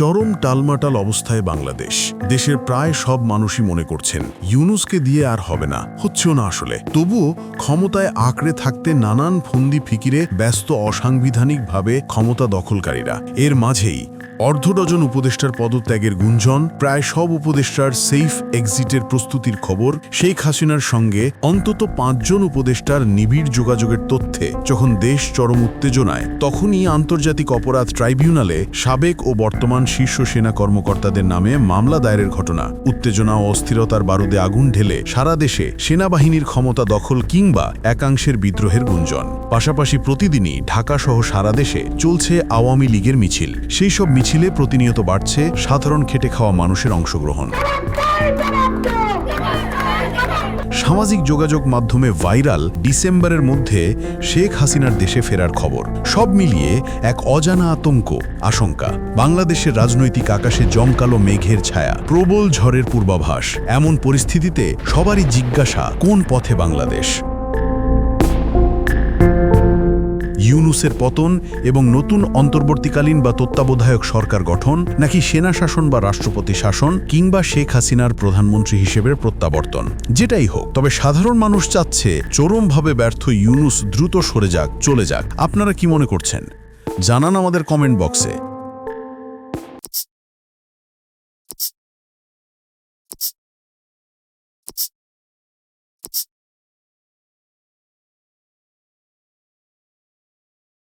চরম টালমাটাল অবস্থায় বাংলাদেশ। দেশের প্রায় সব মানুষই মনে করছেন, ইউনুসকে দিয়ে আর হবে না, হচ্ছেও না আসলে। তবুও ক্ষমতায় আঁকড়ে থাকতে নানান ফন্দি ফিকিরে ব্যস্ত অসাংবিধানিকভাবে ক্ষমতা দখলকারীরা। এর মাঝেই অর্ধ ডজন উপদেষ্টার পদত্যাগের গুঞ্জন, প্রায় সব উপদেষ্টার সেফ এক্সিটের প্রস্তুতির খবর, শেখ হাসিনার সঙ্গে অন্তত পাঁচজন উপদেষ্টার নিবিড় যোগাযোগের তথ্যে যখন দেশ চরম উত্তেজনায়, তখনই আন্তর্জাতিক অপরাধ ট্রাইব্যুনালে সাবেক ও বর্তমান শীর্ষ সেনা কর্মকর্তাদের নামে মামলা দায়েরের ঘটনা। উত্তেজনা ও অস্থিরতার বারুদে আগুন ঢেলে সারা দেশে সেনাবাহিনীর ক্ষমতা দখল কিংবা একাংশের বিদ্রোহের গুঞ্জন। পাশাপাশি প্রতিদিনই ঢাকাসহ সারা দেশে চলছে আওয়ামী লীগের মিছিল। সেই সব মিছিলে প্রতিনিয়ত বাড়ছে সাধারণ খেটে খাওয়া মানুষের অংশগ্রহণ। সামাজিক যোগাযোগ মাধ্যমে ভাইরাল ডিসেম্বরের মধ্যে শেখ হাসিনার দেশে ফেরার খবর। সব মিলিয়ে এক অজানা আতঙ্ক, আশঙ্কা। বাংলাদেশের রাজনৈতিক আকাশে জমকালো মেঘের ছায়া, প্রবল ঝড়ের পূর্বাভাস। এমন পরিস্থিতিতে সবারই জিজ্ঞাসা, কোন পথে বাংলাদেশ? ইউনুসের পতন এবং নতুন অন্তর্বর্তীকালীন বা তত্ত্বাবধায়ক সরকার গঠন, নাকি সেনা শাসন বা রাষ্ট্রপতি শাসন, কিংবা শেখ হাসিনার প্রধানমন্ত্রী হিসেবে প্রত্যাবর্তন? যেটাই হোক, তবে সাধারণ মানুষ চাচ্ছে চরমভাবে ব্যর্থ ইউনুস দ্রুত সরে যাক, চলে যাক। আপনারা কি মনে করছেন? জানান আমাদের কমেন্ট বক্সে।